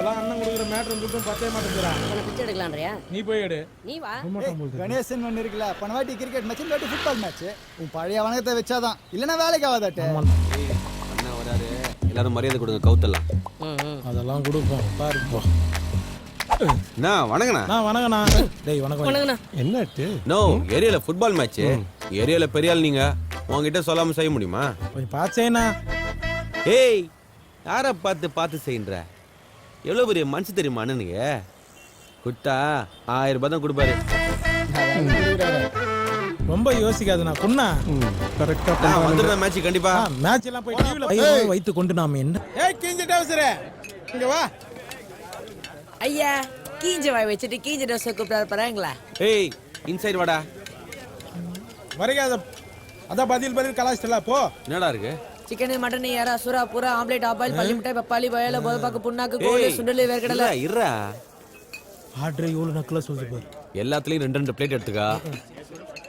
இப்பெல்லாம் அண்ணன் கொடுக்குற மேட்ரு துட்டும் பத்தே மாட்டேங்கிறான் உனக்கு பிச்சை எடுக்கலான்றியா நீ போய் எடு. நீ வா. கணேசன் ஒன்று இருக்குல்ல போன வாட்டி கிரிக்கெட் மேட்ச் இந்த வாட்டி ஃபுட்பால் மேட்ச் உன் பழைய வணக்கத்தை வச்சாதான். இல்லைன்னா வேலைக்கு ஆகாதாட்டு. அண்ணா வராரு. எல்லாரும் மரியாதை கொடுங்க கவுத்தலாம் ம், ம். அதெல்லாம் கொடுப்போம். பாரு போ. அண்ணா வணங்கண்ணா நான் வணக்கண்ணா. டேய் வணக்கம். வணக்கண்ணா. என்னட்டு? நோ ஏரியால ஃபுட்பால் மேட்ச் ஏரியால பெரிய ஆள் நீங்க. உங்ககிட்ட சொல்லாம செய்ய முடியுமா? கொஞ்சம் பார்த்தேண்ணா ஏய் யார பார்த்து பார்த்து செய்யுன்ற? எவ்வளவு பெரிய மனசு தெரியுமா அண்ணனுக்கு குட்டா ஆயிரம் ரூபாய் தான் கொடுப்பாரு. ரொம்ப யோசிக்காதுண்ணா குண்ணா கரெக்டா வந்துடுறேன் மேட்ச் கண்டிப்பா. மேட்ச் எல்லாம் போய் டிவில ஐயோ வைத்து கொண்டு நாம என்ன? ஏய் கிஞ்சிட்டு அவசரே இங்க வா. ஐயா கீஞ்ச வாய் வச்சுட்டு கீஞ்ச ட்ரெஸ் கூப்பிடாரு பாருங்களா ஏய் இன்சைட் வாடா. வரைக்காத அதான் பதில் பதில் கலாச்சிட்டல போ. என்னடா இருக்கு? சிக்கன் மட்டன் எறா சுறா புறா ஆம்லேட் ஆபாயில் பள்ளி மிட்டாய் பப்பாளி வயல போதப்பாக்கு புண்ணாக்கு கோழி சுண்டலி வேர்க்கடலை. இருடா. ஆர்டர் இவ்வளவு நக்கலா சொல்லுது பாரு. எல்லாத்துலயும் ரெண்டு ரெண்டு பிளேட் எடுத்துக்கோ.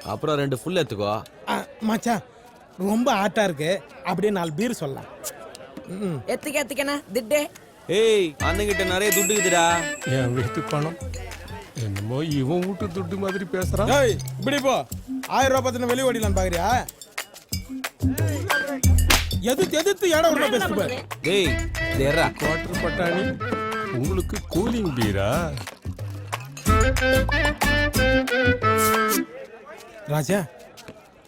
அப்புறம் ரெண்டு ஃபுல் எடுத்துக்கோ. ஆ, மச்சான் ரொம்ப ஆட்டா இருக்கு. அப்படியே நாலு பீர் சொல்லலாம். எத்துக்க எத்துக்கண்ணா திட்டே. ஏய் அண்ணங்கிட்ட நிறைய துட்டு இருக்குதுடா. என் வீட்டு பணம் என்னமோ இவன் வீட்டு துட்டு மாதிரி பேசுறான். இப்படி போ. ஆயிரம் ரூபாய் பத்தின வெளிய ஓடிலாம் பாக்குறியா? எதிர்த்து எதிர்த்து இடம் உள்ள பேசு பாரு டேய் இது எர்ரா குவார்டர் பட்டாணி. உங்களுக்கு கூலிங் பீரா ராஜா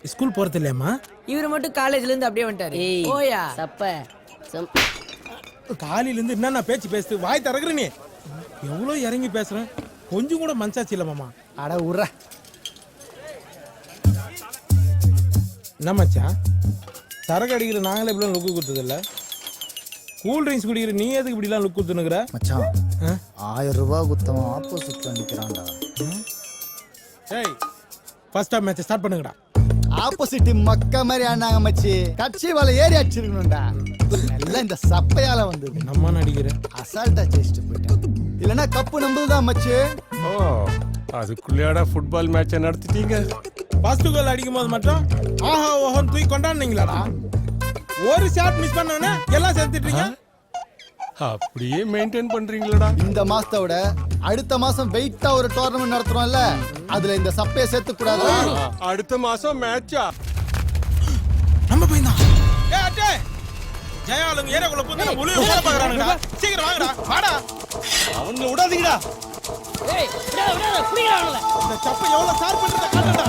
ஸ்கூல் போறது இல்லையாம்மா இவரு மட்டும் காலேஜ்ல இருந்து அப்படியே வந்துட்டாரு. ஓயா சப்ப. காலையில இருந்து என்னென்ன பேச்சு பேசுது? வாய் திறக்குற நீ. எவ்வளவு இறங்கி பேசுறேன்? கொஞ்சம் கூட மனசாச்சு இல்ல மாமா. அட உர்ற. என்ன மச்சான் சரக்கு அடிக்கிற நாங்களே இப்படிலாம் லுக்கு கொடுத்தது இல்ல கூல் ட்ரிங்க்ஸ் குடிக்கிற நீ எதுக்கு இப்படிலாம் லுக் கொடுத்துனுக்குற மச்சான்? ஆயிரம் ரூபாய் குத்தவன் ஆப்போசிட்ல நிக்கிறான்டா. ஏய் ஃபர்ஸ்ட் ஆஃப் மேட்ச் ஸ்டார்ட் பண்ணுங்கடா. ஆப்போசிட் மக்க மாதிரி ஆனாங்க மச்சி. கட்சி வலை ஏறி அடிச்சிருக்கணும்டா. எல்லாம் இந்த சப்பையால வந்தது. நம்ம நடிக்கிற அசால்ட்டா ஜெயிச்சுட்டு போயிட்டேன். இல்லைன்னா கப்பு நம்புதான் மச்சி? ஓ அதுக்குள்ளேடா ஃபுட்பால் மேட்சை நடத்திட்டீங்க? ஃபர்ஸ்ட் கோல் அடிக்கும் போது மட்டும் ஆஹா ஓஹோன்னு தூக்கி கொண்டாடுனீங்களாடா? ஒரு ஷாட் மிஸ் பண்ணவனே எல்லாம் சேர்த்துட்டீங்க அப்படியே மெயின்டைன் பண்றீங்களடா. இந்த மாசத்தை விட அடுத்த மாசம் வெயிட்டா ஒரு டோர்னமெண்ட் நடத்துறோம்ல அதுல இந்த சப்பையை சேர்த்து கூடாது அடுத்த மாசம் மேட்சா நம்ம பையன் தான். ஏ அட்டே! ஜெயாளுங்க ஏரியாக்குள்ள போய் நம்ம உள்ள போற பாக்குறானுடா சீக்கிரம் வாங்கடா. வாடா. அவங்க விடாதீங்கடா. இந்த சப்பை எவ்வளவு ஷார்ப் பண்றத காட்டுடா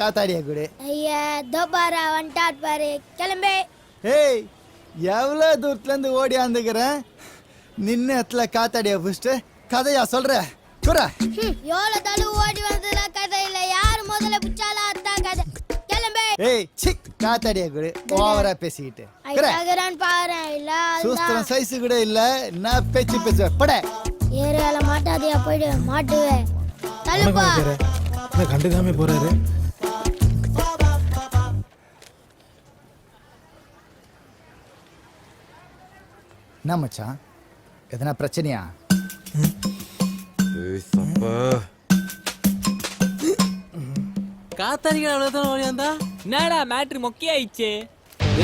காத்தாடியா கூட? ஐயா தோ பாரு வந்துட்டாட் பாரு கிளம்பு. ஏய் எவ்வளோ தூரத்துல இருந்து ஓடியாந்துக்கிறேன் நின்ன இடத்துல காத்தாடியா புடிச்சிட்டு கதையா சொல்ற? குற ஹம், எவ்வளவு தள்ளு ஓடி வந்ததுல கதை இல்ல. யாரு முதல்ல பிச்சாலும் அதான் கதை. கிளம்பு. ஏய் சி காத்தாடியா கூட ஓவரா பேசிக்கிட்டு. பாரு இல்ல சூஸ்திரம் சைஸ் கூட இல்ல. என்ன பேச்சு பேசுவ? பட. ஏரியால மாட்டாதியா போயிடு. மாட்டுவேன் தள்ளுப்பா. கண்டுக்காம போறாரு? என்ன மச்சான்? எதனா பிரச்சனையா? காத்தாடிகள் அவ்வளவுதான் ஓடியாந்தா என்னடா மேட்ரு மொக்கையாயிடுச்சு?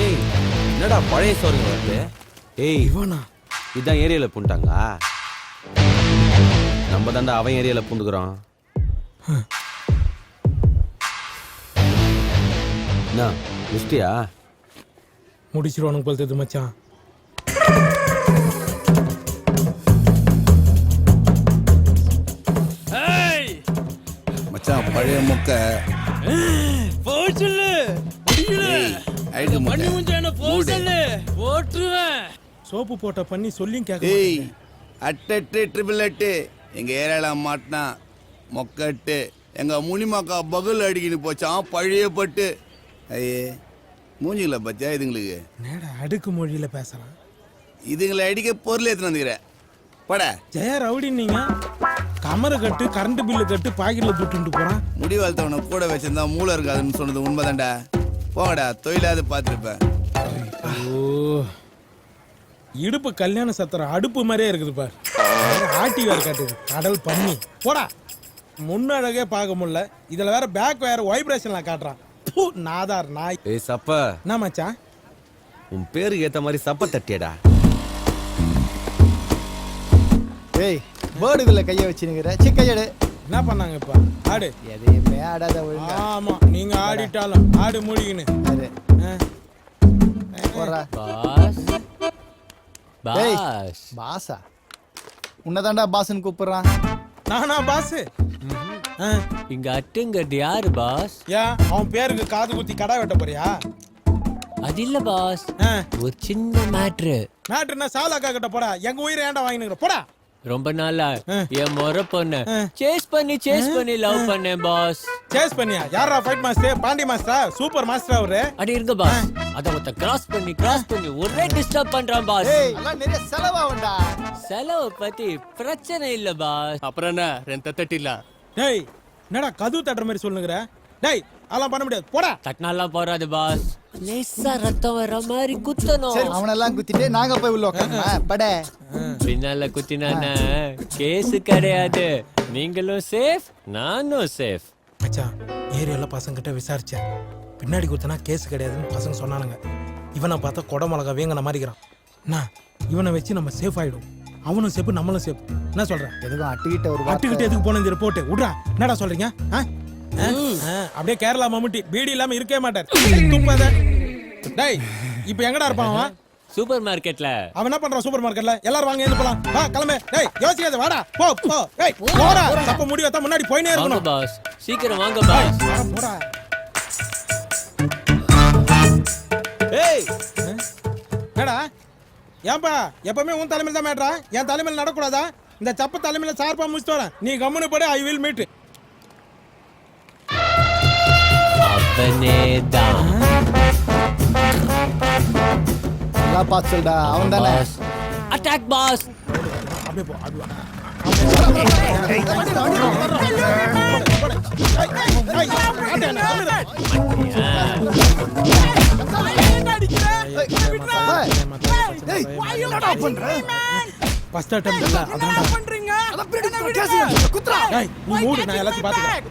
ஏய் என்னடா பழைய சோறுங்க வருது ஏய் இவனா? இதான் ஏரியால பூண்டாங்களா? நம்ம தாண்டா அவன் ஏரியால பூந்துக்கிறோம் என்ன முடிச்சிருவானுங்க போல தெரியுது மச்சான். பழைய முக்க. போய் சொல்லு. அழுக போட்டுருவேன் சோப்பு போட்ட பண்ணி சொல்லியும் கேட்க ஏய். அட்டட்டு ட்ரிபிள் எட்டு எங்க ஏரியால மாட்டினா மொக்கட்டு எங்க முனிமாக்கா பகுல் அடிக்கின்னு போச்சான் பழைய பட்டு. ஐயே மூஞ்சிங்கள பத்தியா இதுங்களுக்கு? என்னடா அடுக்கு மொழியில பேசுறான். இதுங்களை அடிக்க பொருள் எடுத்துன்னு வந்துக்கிறேன் பட. ஜெயா ரவுடி நீங்க கமரை கட்டு கரண்ட் பில்லு கட்டு பாக்கெட்ல துட்டுட்டு போறான். முடி வளர்த்தவனை கூட வச்சிருந்தா மூளை இருக்காதுன்னு சொன்னது உண்மைதான்டா. போங்கடா தொழிலாவது பார்த்துருப்பேன் ஓ இடுப்பு கல்யாண சத்திரம் அடுப்பு மாதிரியே இருக்குது பார். ஆட்டி வேற காட்டுது. கடல் பண்ணி போடா. முன்னழகே பார்க்க முடியல. இதுல வேற பேக் வேற வைப்ரேஷன்ல காட்டுறான். பூ, நாதார் நாய். ஏய் சப்ப. என்ன மச்சான்? உன் பேருக்கு ஏத்த மாதிரி சப்ப தட்டியடா. ஏய் பேர்டுக்குள்ள கைய வச்சுனுங்கிற சிக்கையடு என்ன பண்ணாங்க இப்ப? ஆடு. எதையுமே ஆடாத ஒழுங்கா. ஆமா நீங்க ஆடிட்டாலும் ஆடு மூடிக்கின்னு அது. போடுறா பாஸ். டேய் பாஸ். பாசா உன்னதாண்டா பாஸ்ன்னு கூப்பிடுறான். நானா பாஸ்? இங்க அட்டுங்கிறது யாரு பாஸ்? ஏன் அவன் பேருக்கு காது குத்தி கடை வெட்ட போறியா? அது இல்ல பாஸ். ஆ. ஒரு சின்ன மேட்ரு. மேட்ருன்னா சாலாக்கா கிட்ட போடா. எங்க உயிரை ஏன்டா வாங்கினுங்கிற போடா. ரொம்ப நாளா? என் முறை பொண்ணு. சேஸ் பண்ணி சேஸ் பண்ணி லவ் பண்ணேன் பாஸ் சேஸ் பண்ணியா? யாரா ஃபைட் மாஸ்டர் பாண்டி மாஸ்டரா சூப்பர் மாஸ்டர் அவரு. அடி இருங்க பாஸ் அத ஒருத்த கிராஸ் பண்ணி கிராஸ் பண்ணி ஒரே டிஸ்டர்ப் பண்றான் பாஸ் ஏய் எல்லாம் நிறைய செலவாகும்டா. செலவு பத்தி பிரச்சனை இல்ல பாஸ் அப்புறம் என்ன? ரெண்டு தட்டிடலாம் டேய் என்னடா கதவு தட்டுற மாதிரி சொல்லுங்கிற? டேய் அதெல்லாம் பண்ண முடியாது. போடா. தட்டினாலாம் போறாது பாஸ் லேசா ரத்தம் வர மாதிரி குத்தணும். சரி அவனெல்லாம் குத்திட்டு நாங்க போய் உள்ள உட்காந்துமா பட. பின்னால குத்தினான கேஸ் கிடையாது. நீங்களும் சேஃப் நானும் சேஃப். மச்சான் ஏரியால பசங்க கிட்ட விசாரிச்சேன். பின்னாடி குத்துனா கேஸ் கிடையாதுன்னு பசங்க சொன்னானுங்க. இவனை பார்த்தா கொடை மிளகா வேங்கின மாதிரிக்கிறான் என்ன இவனை வச்சு நம்ம சேஃப் ஆயிடும் அவனும் சேஃப் நம்மளும் சேஃப் என்ன சொல்ற? எதுக்கும் அட்டுக்கிட்ட ஒரு அட்டுக்கிட்டு எதுக்கு போன இந்த ரிப்போர்ட் விட்றா. என்னடா சொல்றீங்க? அப்படியே கேரளா மம்முட்டி. பீடி இல்லாம இருக்கவே மாட்டார். துப்பாத டேய் இப்போ எங்கடா இருப்பான் அவன்? சூப்பர் மார்க்கெட்ல. அவன் என்ன பண்றான் சூப்பர் மார்க்கெட்ல? எல்லாரும் வாங்க எழுந்து போலாம். வா கிளம்பு. டேய் யோசிக்காத வாடா. போ போ. டேய் போடா. தப்ப முடி வைத்தா முன்னாடி போயினே இருக்கணும். பாஸ் சீக்கிரம் வாங்க பாஸ் போடா. ஏய் என்னடா? ஏன்பா எப்பவுமே உன் தலைமையில் தான் மேட்ரா என் தலைமையில் நடக்கூடாதா? இந்த சப்ப தலைமையில் சார்பா முடிச்சுட்டு வரேன். நீ கம்முனு படி ஐ வில் மீட் அவனே தான் நல்லா பார்த்து சொல்டா அவன் தானே பாஸ் அட்டாக் பாஸ் அப்படியே போ அப்படியே வா. ஃபர்ஸ்ட் அட்டெம்ப்ட் இல்ல அதான்டா டேய் நீ மூடு நான் எல்லாத்தையும் பாத்துக்கிறேன்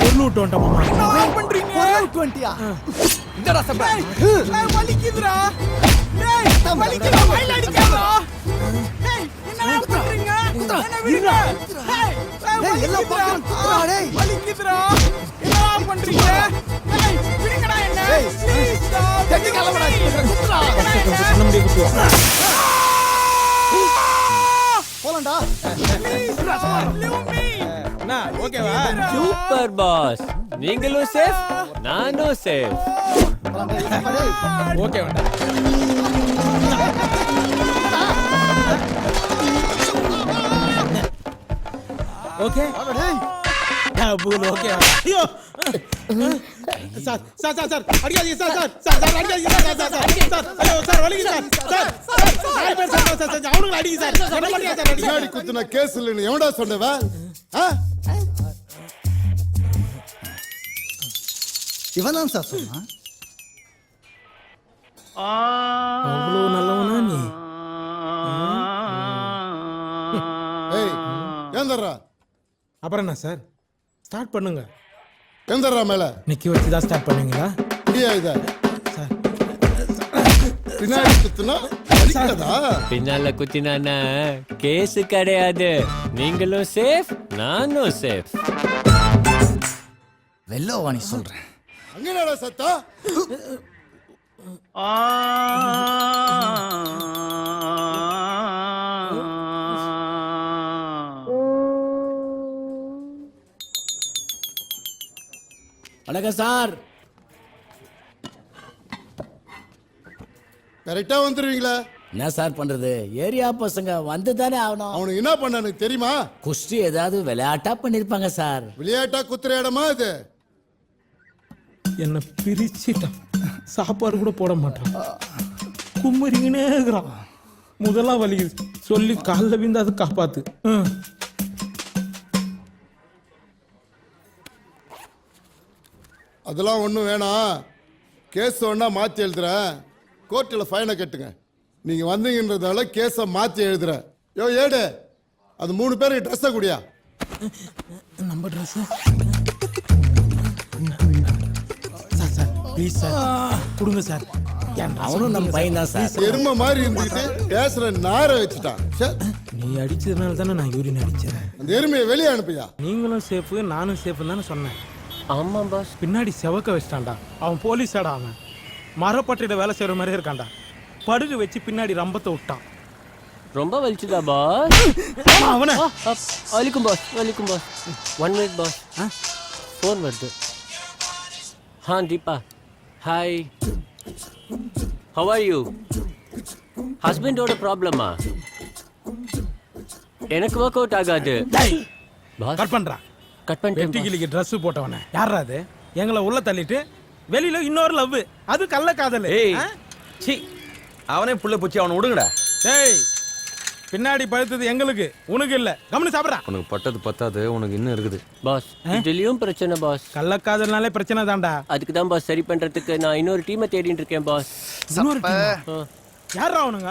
பொருள் விட்டு வந்துட்டோம் மாமா. பொருளுக்கு வந்துட்டியா? டேய், எல்லாம் பார்க்கணும். குத்துறா, டேய். டேய், கட்டி கிளம்புடா, குத்துறா. பண்ண முடிய குத்துவோம் போலாம்டா. ஓகேவா சூப்பர் பாஸ் நீங்களும் சேஃப் நானும் சேஃப் ஓகே வேண்டாம் ஓகே. டபுள் ஓகே ஐயோ. சார் சார் சார் சார் அடிக்காதீங்க சார் சார் சார் சார் அடிக்காதீங்க சார் சார் சார் சார் ஐயோ சார் வலிக்கு சார் சார் சார் நாலு பேர் சார் சார் சார் அவனுங்களை அடிங்க சார் என்ன பண்ணியா சார் அடிங்க பின்னாடி குத்துன கேஸ் இல்லைன்னு எவன்டா சொன்னவ ஆ? இவன் தான் சார் சொன்னான் அவ்வளோ நல்லவனா நீ ஏய் ஏந்தர்றா அப்புறம் என்ன சார் ஸ்டார்ட் பண்ணுங்க ஏந்தர்றா மேல. நிக்க வச்சு தான் ஸ்டார்ட் பண்ணுவீங்களா முடியா இத? சார். பின்னாடி குத்துனா அடிக்காதா பின்னால குத்தினான கேஸ் கிடையாது. நீங்களும் சேஃப் நானும் சேஃப் வெள்ளவாணி சொல்றேன். அங்கடா சத்தா வணக்கம் சார். கரெக்டா வந்துருவீங்களா? என்ன சார் பண்றது? ஏரியா பசங்க வந்து தானே ஆகணும். அவனுக்கு என்ன பண்ணானு தெரியுமா? குஸ்தி ஏதாவது விளையாட்டா பண்ணிருப்பாங்க சார். விளையாட்டா குத்துற இடமா இது என்ன பிரிச்சிட்டான். சாப்பாடு கூட போட மாட்டான். கும்மரிங்கனே இருக்கிறான் முதலா வலிக்குது சொல்லி காலில் விந்து அது காப்பாத்து. அதெல்லாம் ஒன்றும் வேணாம். கேஸ் ஒன்றா மாற்றி எழுதுறேன். கோர்ட்டில் ஃபைனை கட்டுங்க. நீங்கள் வந்தீங்கன்றதால கேஸை மாற்றி எழுதுறேன். யோ ஏடு. அது மூணு பேருக்கு ட்ரெஸ்ஸை குடியா? நம்ம dress sir sir please sir. கொடுங்க சார். அவனும் நம்ம பையன் தான் சார். எருமை மாதிரி இருந்துக்கிட்டு பேசுகிற நாரை வச்சுட்டான். ச்சே, நீ அடிச்சதுனால தானே நான் யூரின் அடிச்சேன். அந்த எருமையை வெளியே அனுப்பியா? நீங்களும் சேஃபு நானும் சேஃபு தானே சொன்னேன். ஆமா பாஸ் பின்னாடி செவக்க வச்சிட்டான்டா. அவன் போலீஸாடா அவன். மரப்பட்டியில வேலை செய்யற மாதிரி இருக்கான்டா. படுகு வச்சு பின்னாடி ரம்பத்தை விட்டான். ரொம்ப வலிச்சுதா பாஸ் அவனை. வலிக்கும் பாஸ் வலிக்கும் boss one minute boss phone வருது. ஹா Deepa. Hi how are you ஹஸ்பண்டோட ப்ராப்ளமா எனக்கு ஒர்க் அவுட் ஆகாது பாஸ் கட் பண்றான் கட் பண்ணிட்டேன் boss. வெட்டிக்கிளிக்கு Dress போட்டவன. யாரா அது? எங்களை உள்ள தள்ளிட்டு வெளியில இன்னொரு லவ் அது கள்ள காதல். ஏய் சி அவனே புள்ள பூச்சி அவனை விடுங்கடா டேய் பின்னாடி பழுத்தது எங்களுக்கு உனக்கு இல்ல. கவனி சாப்பிட்றா. உனக்கு பட்டது பத்தாது உனக்கு இன்னும் இருக்குது. பாஸ் இதுலயும் பிரச்சனை பாஸ் கள்ளக்காதல்னாலே பிரச்சனை தான்டா. அதுக்கு தான் பாஸ் சரி பண்றதுக்கு நான் இன்னொரு டீமை தேடிட்டு இருக்கேன் பாஸ் இன்னொரு team ஆ? யாரா அவனுங்க?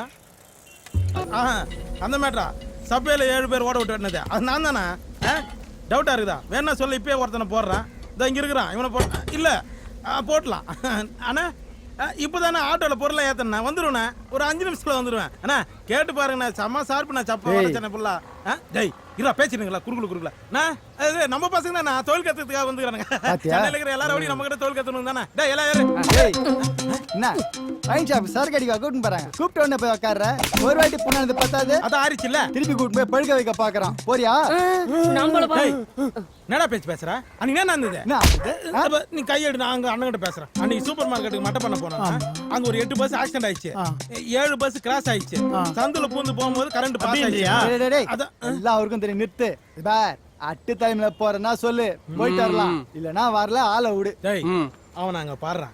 ஆஹா, அந்த மேட்ரா. சபையில ஏழு பேர் ஓட விட்டு வெட்டினது அது நான் தானே டவுட்டா இருக்குதா? வேணா சொல்ல இப்பயே ஒருத்தனை போடுறான். இதோ இங்க இருக்கிறான். இவனை போ இல்ல ஆ, போடலாம் ஆனா இப்போதானே ஆட்டோல பொருளை ஏத்தன வந்துருவேண்ணே ஒரு அஞ்சு நிமிஷத்துல வந்துருவேன். அண்ணா கேட்டு பாருங்கண்ணா. செம்ம சார்பு நான் சப்பா வளர்ச்சேன் ஃபுல்லா டேய் இருடா பேசிடுங்களா குறுக்குல குறுக்குல நான் அது நம்ம பசங்க நான் தொழில் கத்துக்கிறதுக்காக வந்துக்கிறானுங்க? சென்னையில இருக்கிற எல்லாரும் அப்படி நம்ம கிட்ட தொழில் கத்தணும் தானே? ஏறு. ஏய், என்ன வைன் ஷாப் சரக்கு அடிக்க கூட்டின்னு போறாங்க. கூப்பிட்டு உடனே போய் உட்கார்ற ஒரு வாட்டி புண்ணானது பத்தாது. அதான் ஆறிச்சுல்ல? திருப்பி கூட்டிட்டு போய் பழுக்க வைக்க பாக்குறான். போறியா? டேய், என்னடா பேச்சு பேசுற? அன்னைக்கு என்ன இருந்தது நீ கையெடு நான் அங்க அண்ணன் கிட்ட பேசுறேன். அன்னைக்கு சூப்பர் மார்க்கெட்டுக்கு மட்டை பண்ண போனோம். அங்க ஒரு எட்டு பஸ் ஆக்சிடென்ட் ஆயிடுச்சு. ஏழு பஸ் கிராஸ் ஆயிடுச்சு. சந்துல பூந்து போகும்போது கரண்ட் பாஸ் ஆயிடுச்சு. டேய், தெரியும் நிறுத்து. பார் அட்டு தலைமையில போறேன்னா சொல்லு. போயிட்டு வரலாம். இல்லனா வரல ஆளை விடு. டேய் அவன் அங்க பாடுறான்.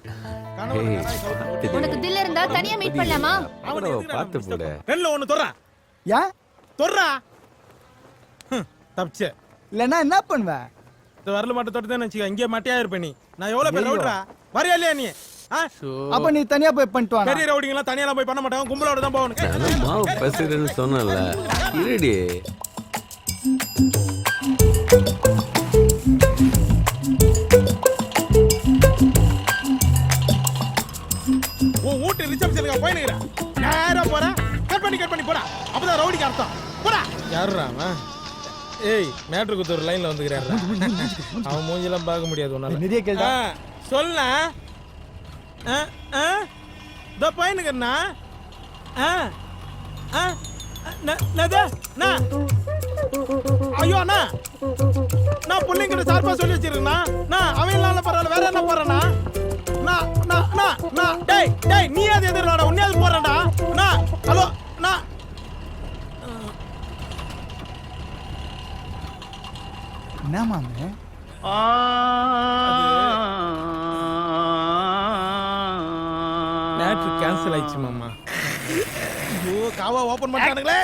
உனக்கு தில் இருந்தா தனியா மீட் பண்ணலாமா? அவனை நம்ம போடு. ஒண்ணு தொடுறான் ஏன்? தொடுறா. ஹம், தப்பிச்சு. இல்லனா என்ன பண்ணுவ? இந்த வரல மட்டும் தொட்டுதான் வச்சுக்க. இங்கே மட்டையா இருப்ப நீ. நான் எவ்வளவு பேர் ரவுட்ரா வரையா இல்லையா நீ? அப்ப நீ தனியா போய் பண்ணிட்டு வாடா. பெரிய ரவுடிங்கெல்லாம் தனியெல்லாம் போய் பண்ண மாட்டாங்க. கும்பலோட தான் அதான் மாவு பேசுகிறேன்னு சொன்னல இருடி. ரிசப்ஷனுக்கு போயினுக்கிறேன் நேரா போற. கட் பண்ணி கட் பண்ணி போடா. அப்பதான் ரவுடிக்கு அர்த்தம். போடா. யாருடா அவன்? ஏய் மேட்ரு குத்து ஒரு லைன்ல வந்துக்கிறாரு அவன் மூஞ்சிலாம் பார்க்க முடியாது உன்னால. நிறைய கேள்வி சொல்ல. ஆ, ஆ, இதோ பையனுக்குண்ணா ஆ ஆ. ஐயோ அண்ணா. நான் பிள்ளைங்கிட்ட சார்பா சொல்லி வச்சிருக்கேண்ணா. நான் அவன் இல்லாம பரவாயில்ல வேற என்ன போறேண்ணா டேய் டேய் நீ அது எதிர்டா உன்னையாவது போறேன்டா நான் ஹலோ மேட்ரு கேன்சல் ஆயிடுச்சு மாமா. ஐயோ காவா ஓபன் பண்ணிட்டானுங்களே.